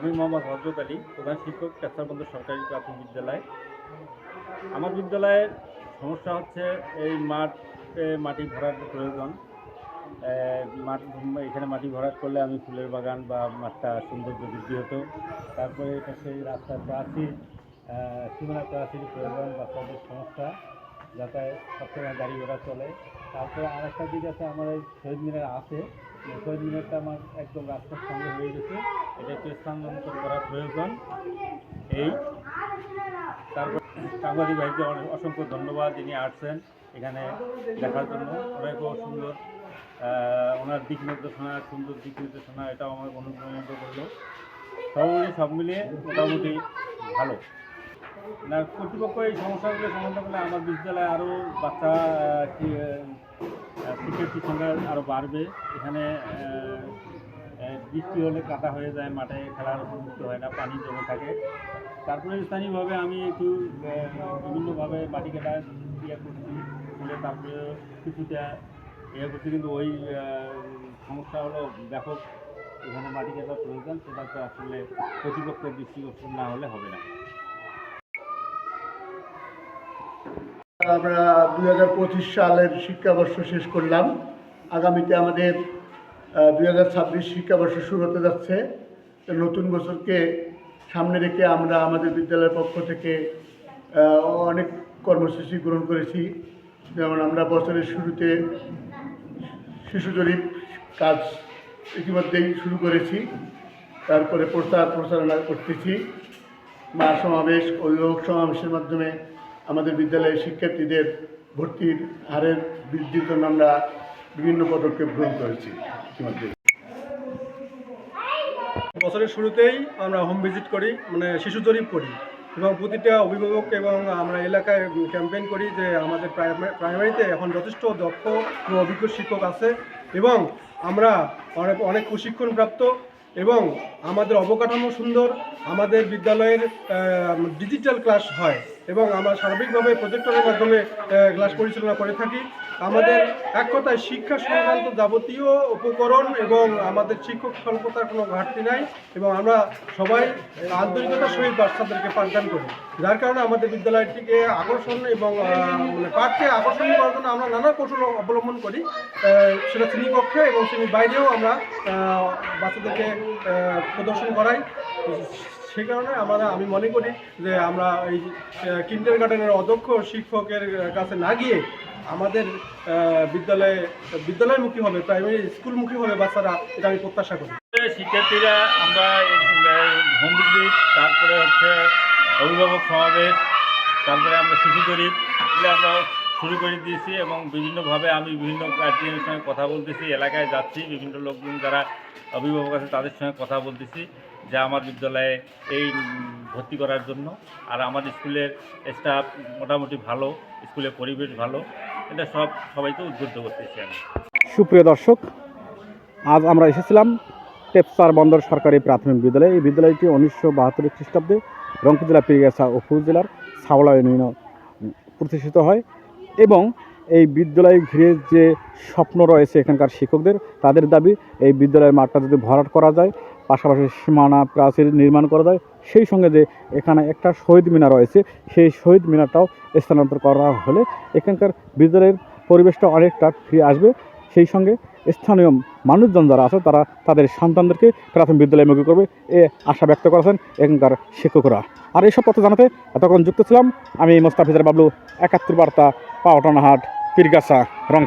আমি মোহাম্মদ হজরত আলী, প্রধান শিক্ষক কেসারবন্দর সরকারি প্রাথমিক বিদ্যালয়। আমার বিদ্যালয়ের সমস্যা হচ্ছে এই মাঠে মাটি ভরার প্রয়োজন। মাঠ, এখানে মাটি ভরাট করলে আমি ফুলের বাগান বা মাঠটা সৌন্দর্য বৃদ্ধি হতো। তারপরে সেই রাস্তার প্রাচীর সীমানা প্রাচীর প্রয়োজন বাচ্চাদের সমস্যা যাতায়াত সবসময় গাড়ি ঘোড়া চলে। তারপরে আর একটা দিক আছে আমার এই শহীদ মিনার আছে। শহীদ মিনারটা আমার একদম রাস্তার সঙ্গে হয়ে গেছে। এটা একটু স্থানান্তর করা প্রয়োজন। এই। তারপর সাংবাদিক ভাইকে অসংখ্য ধন্যবাদ, যিনি আসছেন এখানে দেখার জন্য। অনেকও সুন্দর। ওনার দিক নির্দেশনা, সুন্দর দিক নির্দেশনা, এটাও আমার অনুপ্রাণিত করল। সর্বোপরি সব মিলিয়ে মোটামুটি ভালো। না, কর্তৃপক্ষ এই সমস্যাগুলো সমাধান করলে আমার বিদ্যালয়ে আরও বাচ্চা শিক্ষার্থীর সংখ্যা আরও বাড়বে। এখানে বৃষ্টি হলে কাদা হয়ে যায়, মাঠে খেলার উপযুক্ত হয় না, পানি জমে থাকে। তারপরে স্থানীয়ভাবে আমি একটু বিভিন্নভাবে মাটি কাটা ইয়ে করছি তুলে তারপরে কিছুটা ইয়ে করছি, কিন্তু ওই সমস্যা হলো ব্যাপক এখানে মাটি কাটা প্রয়োজন সেটা তো আসলে কর্তৃপক্ষের দৃষ্টিগোচর না হলে হবে না। আমরা দু হাজার পঁচিশ সালের শিক্ষাবর্ষ শেষ করলাম। আগামীতে আমাদের দুই হাজার ছাব্বিশ শিক্ষাবর্ষ শুরু হতে যাচ্ছে। নতুন বছরকে সামনে রেখে আমরা আমাদের বিদ্যালয়ের পক্ষ থেকে অনেক কর্মসূচি গ্রহণ করেছি। যেমন আমরা বছরের শুরুতে শিশু জরিপ কাজ ইতিমধ্যেই শুরু করেছি। তারপরে প্রচার প্রচারণা করতেছি। মা সমাবেশ অভিভাবক সমাবেশের মাধ্যমে আমাদের বিদ্যালয়ের শিক্ষার্থীদের ভর্তির হারের বৃদ্ধির জন্য আমরা বিভিন্ন পদক্ষেপ গ্রহণ করেছি বছরের শুরুতেই আমরা হোম ভিজিট করি মানে শিশু জরিপ করি এবং প্রতিটা অভিভাবক এবং আমরা এলাকায় ক্যাম্পেইন করি যে আমাদের প্রাইমারি- প্রাইমারিতে এখন যথেষ্ট দক্ষ ও অভিজ্ঞ শিক্ষক আছে এবং আমরা অনেক অনেক প্রশিক্ষণপ্রাপ্ত এবং আমাদের অবকাঠামো সুন্দর, আমাদের বিদ্যালয়ের ডিজিটাল ক্লাস হয়। এবং আমরা সার্বিকভাবে প্রজেক্টরের মাধ্যমে ক্লাস পরিচালনা করে থাকি। আমাদের এক কথায় শিক্ষা সংক্রান্ত যাবতীয় উপকরণ এবং আমাদের শিক্ষক স্বল্পতার কোনো ঘাটতি নাই এবং আমরা সবাই আন্তরিকতার সহিত বাচ্চাদেরকে পাঠদান করি। যার কারণে আমাদের বিদ্যালয়টিকে আকর্ষণ এবং মানে পাঠকে আকর্ষণীয় করার জন্য আমরা নানা কৌশল অবলম্বন করি। সেটা শ্রেণীকক্ষে এবং শ্রেণির বাইরেও আমরা বাচ্চাদেরকে প্রদর্শন করাই। সে কারণে আমরা, আমি মনে করি যে আমরা এই কিন্ডার গার্ডেনের অধ্যক্ষ শিক্ষকের কাছে না গিয়ে আমাদের বিদ্যালয়ে বিদ্যালয়ে, বিদ্যালয়মুখী হবে প্রাইমারি স্কুলমুখী হবে বাচ্চারা, এটা আমি প্রত্যাশা করি। শিক্ষার্থীরা আমরা হোম তারপরে হচ্ছে অভিভাবক সমাবেশ, তারপরে আমরা শিশু জরিপ আমরা শুরু করে দিয়েছি এবং বিভিন্নভাবে আমি বিভিন্ন গার্জিয়ানের সঙ্গে কথা বলতেছি, এলাকায় যাচ্ছি, বিভিন্ন লোকজন যারা অভিভাবক আছে তাদের সঙ্গে কথা বলতেছি যে আমার বিদ্যালয়ে এই ভর্তি করার জন্য। আর আমার স্কুলের স্টাফ মোটামুটি ভালো, স্কুলের পরিবেশ ভালো, এটা সব সবাইকে উদ্বুদ্ধ করতেছি আমি। সুপ্রিয় দর্শক, আজ আমরা এসেছিলাম টেপসার বন্দর সরকারি প্রাথমিক বিদ্যালয়। এই বিদ্যালয়টি উনিশশো বাহাত্তর খ্রিস্টাব্দে রংপুর জেলা পীরগাছা ও জেলার সাওলা ইউনিয়নে প্রতিষ্ঠিত হয়। এবং এই বিদ্যালয় ঘিরে যে স্বপ্ন রয়েছে এখানকার শিক্ষকদের, তাদের দাবি এই বিদ্যালয়ের মাঠটা যদি ভরাট করা যায়, পাশাপাশি সীমানা প্রাচীর নির্মাণ করা যায়, সেই সঙ্গে যে এখানে একটা শহীদ মিনার রয়েছে, সেই শহীদ মিনারটাও স্থানান্তর করা হলে এখানকার বিদ্যালয়ের পরিবেশটা অনেকটা ফিরে আসবে। সেই সঙ্গে স্থানীয় মানুষজন যারা আছে, তারা তাদের সন্তানদেরকে প্রাথমিক বিদ্যালয়মুখী করবে এ আশা ব্যক্ত করেছেন এখানকার শিক্ষকরা। আর এইসব তথ্য জানাতে এতক্ষণ যুক্ত ছিলাম আমি মোস্তাফিজার বাবলু, একাত্তর বার্তা পাওয়াটানাহাট পীরগাছা রং